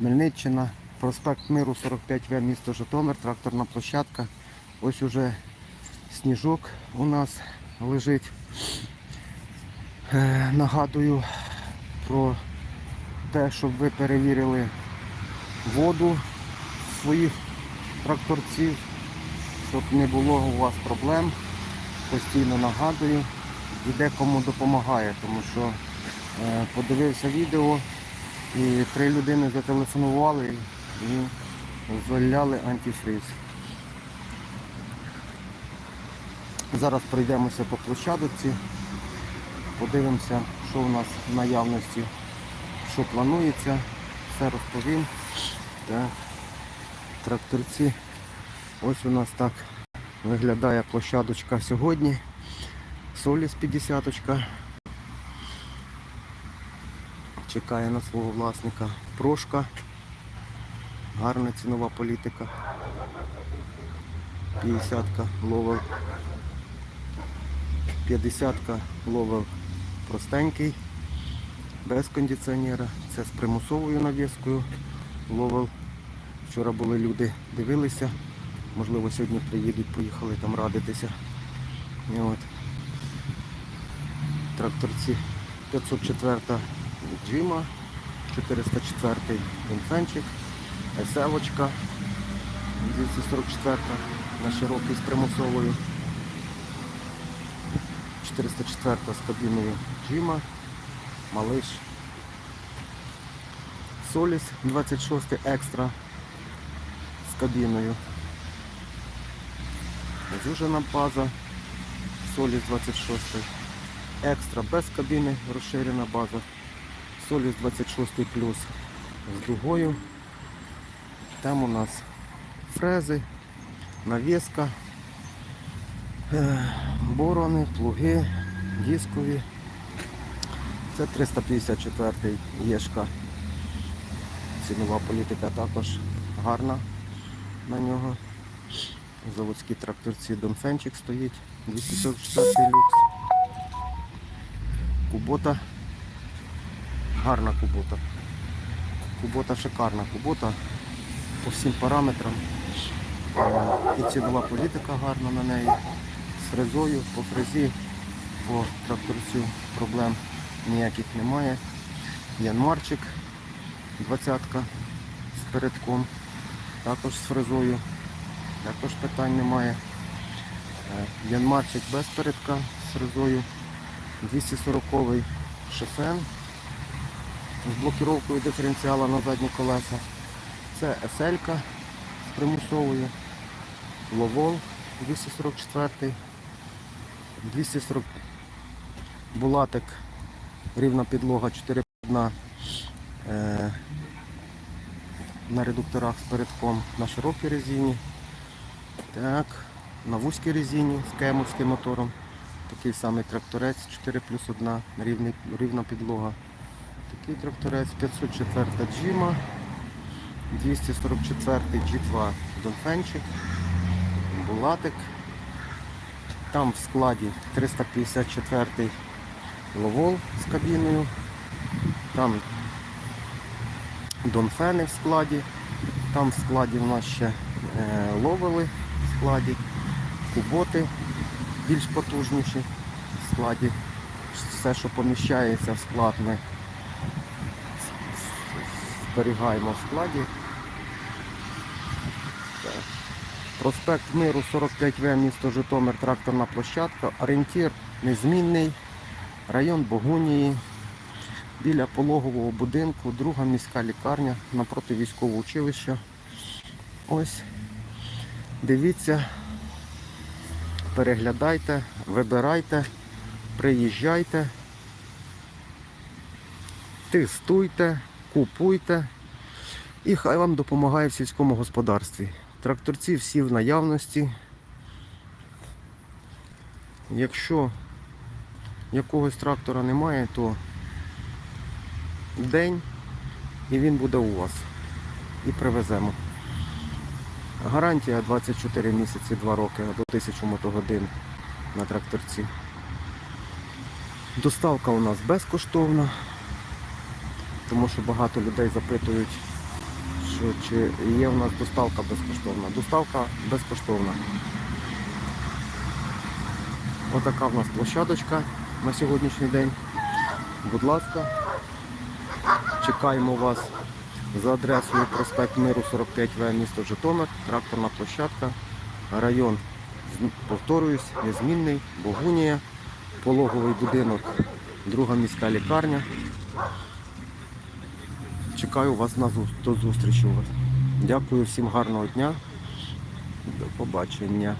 Мельниччина, проспект Миру 45В, місто Житомир, тракторна площадка. Ось уже сніжок у нас лежить. Е, Нагадую про те, щоб ви перевірили воду своїх тракторців, щоб не було у вас проблем. Постійно нагадую і декому допомагає, тому що е, подивився відео і три людини зателефонували і заляли антифриз. Зараз пройдемося по площадці, подивимося, що у нас в наявності, що планується, все розповім. Так. Тракторці. Ось у нас так виглядає площадочка сьогодні. Соліс 50 -очка. Чекає на свого власника. Прошка. Гарна цінова політика. 50-ка ловив. 50-ка ловив простенький, без кондиціонера. Це з примусовою навіскою ловив. Вчора були люди, дивилися. Можливо, сьогодні приїдуть, поїхали там радитися. І от. Тракторці 504 Джима, 404 Інфенчик, Еселочка 244 на широкий з примусовою. 404 з кабіною Джима, Малиш. Соліс 26 екстра з кабіною. Зужена база Соліс 26. Екстра без кабіни, розширена база. Соліс 26 плюс з дугою. Там у нас фрези, навіска, е, борони, плуги, дискові. Це 354 єшка. Цінова політика також гарна на нього. Заводські тракторці Донфенчик стоїть, 244 люкс. Кубота. Гарна кубота. Кубота шикарна кубота по всім параметрам. І цінова політика гарна на неї. З фрезою, по фрезі, по тракторцю проблем ніяких немає. Янмарчик 20-ка з передком, також з фрезою, також питань немає. Е, Янмарчик без передка з фрезою, 240-й шифен з блокіровкою диференціала на задні колеса. Це SL з примусовою, Ловол 244, 240 Булатик, рівна підлога 4 1 е, на редукторах з передком на широкій резині. Так, на вузькій резині з кемовським мотором. Такий самий тракторець 4 плюс 1, рівна підлога. Такий тракторець 504 Джима, 244 G2 Донфенчик, Булатик. Там в складі 354 Ловол з кабіною. Там Донфени в складі. Там в складі в нас ще е, ловили в складі, куботи більш потужніші в складі. Все, що поміщається в склад, ми зберігаємо в складі. Проспект Миру 45В, місто Житомир, тракторна площадка. Орієнтір незмінний. Район Богунії. Біля пологового будинку, друга міська лікарня напроти військового училища. Ось. Дивіться, переглядайте, вибирайте, приїжджайте, тестуйте, купуйте. І хай вам допомагає в сільському господарстві. Тракторці всі в наявності. Якщо якогось трактора немає, то день і він буде у вас. І привеземо. Гарантія 24 місяці, 2 роки до 1000 мотогодин на тракторці. Доставка у нас безкоштовна, тому що багато людей запитують, що чи є в нас доставка безкоштовна. Доставка безкоштовна. Отака в нас площадочка на сьогоднішній день. Будь ласка, чекаємо вас за адресою проспект Миру 45В, місто Житомир, тракторна площадка, район, повторююсь, незмінний, Богунія, пологовий будинок, друга міська лікарня. Чекаю вас на зу- до зустрічі у вас. Дякую всім гарного дня. До побачення.